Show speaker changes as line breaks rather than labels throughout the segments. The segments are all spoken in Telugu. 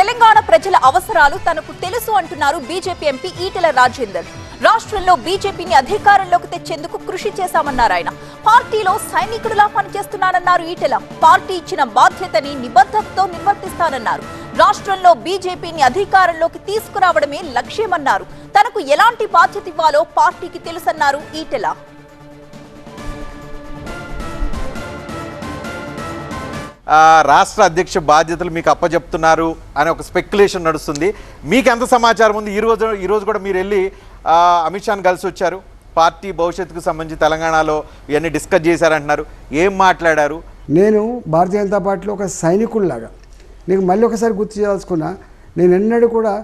తెలంగాణ ప్రజల అవసరాలు తనకు తెలుసు అంటున్నారు బీజేపీ ఎంపీ ఈటెల రాజేందర్. రాష్ట్రంలో బీజేపీని అధికారంలోకి తెచ్చేందుకు కృషి చేశామన్నారు ఆయన. పార్టీలో సైనికుడిలా పనిచేస్తున్నానన్నారు ఈటెల. పార్టీ ఇచ్చిన బాధ్యతని నిబద్ధతతో నిర్వర్తిస్తానన్నారు. రాష్ట్రంలో బీజేపీని అధికారంలోకి తీసుకురావడమే లక్ష్యమన్నారు. తనకు ఎలాంటి బాధ్యత ఇవ్వాలో పార్టీకి తెలుసన్నారు ఈటెల.
రాష్ట్ర అధ్యక్ష బాధ్యతలు మీకు అప్పచెప్తున్నారు అనే ఒక స్పెక్యులేషన్ నడుస్తుంది. మీకు ఎంత సమాచారం ఉంది? ఈ రోజు ఈ రోజు కూడా మీరు వెళ్ళి అమిత్ షాను కలిసి వచ్చారు. పార్టీ భవిష్యత్తుకు సంబంధించి తెలంగాణలో ఇవన్నీ డిస్కస్ చేశారంటున్నారు. ఏం మాట్లాడారు?
నేను భారతీయ జనతా పార్టీలో ఒక సైనికుల్లాగా నీకు మళ్ళీ ఒకసారి గుర్తు చేయాల్సుకున్నా నేను ఎన్నడూ కూడా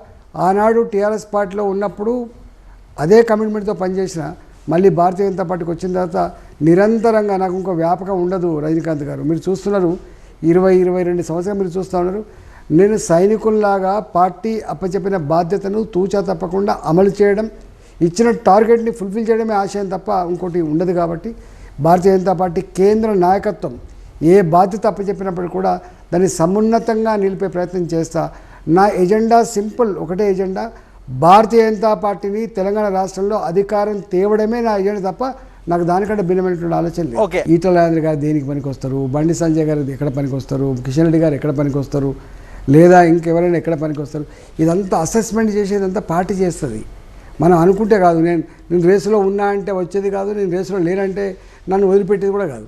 ఆనాడు టీఆర్ఎస్ పార్టీలో ఉన్నప్పుడు అదే కమిట్మెంట్తో పనిచేసిన మళ్ళీ భారతీయ జనతా పార్టీకి వచ్చిన తర్వాత నిరంతరంగా నాకు ఇంకో వ్యాపకం ఉండదు రజనీకాంత్ గారు. మీరు చూస్తున్నారు ఇరవై ఇరవై రెండు సంవత్సరాలు మీరు చూస్తూ ఉన్నారు. నేను సైనికుల్లాగా పార్టీ అప్పచెప్పిన బాధ్యతను తూచా తప్పకుండా అమలు చేయడం ఇచ్చిన టార్గెట్ని ఫుల్ఫిల్ చేయడమే ఆశయం తప్ప ఇంకోటి ఉండదు కాబట్టి భారతీయ జనతా పార్టీ కేంద్ర నాయకత్వం ఏ బాధ్యత అప్పచెప్పినప్పుడు కూడా దాన్ని సమున్నతంగా నిలిపే ప్రయత్నం చేస్తా. నా ఎజెండా సింపుల్ ఒకటే ఎజెండా. భారతీయ జనతా పార్టీని తెలంగాణ రాష్ట్రంలో అధికారం తేవడమే నా ఎజెండా తప్ప నాకు దానికంటే భిన్నమైనటువంటి ఆలోచన లేదు. ఈటల రాజేంద్ర గారు దేనికి పనికి వస్తారు బండి సంజయ్ గారు ఎక్కడ పనికి వస్తారు కిషన్ రెడ్డి గారు ఎక్కడ పనికి వస్తారు లేదా ఇంకెవరైనా ఎక్కడ పనికి వస్తారు ఇదంతా అసెస్మెంట్ చేసేదంతా పార్టీ చేస్తుంది. మనం అనుకుంటే కాదు నేను నేను రేసులో ఉన్నా అంటే వచ్చేది కాదు నేను రేసులో లేనంటే నన్ను వదిలిపెట్టేది కూడా కాదు.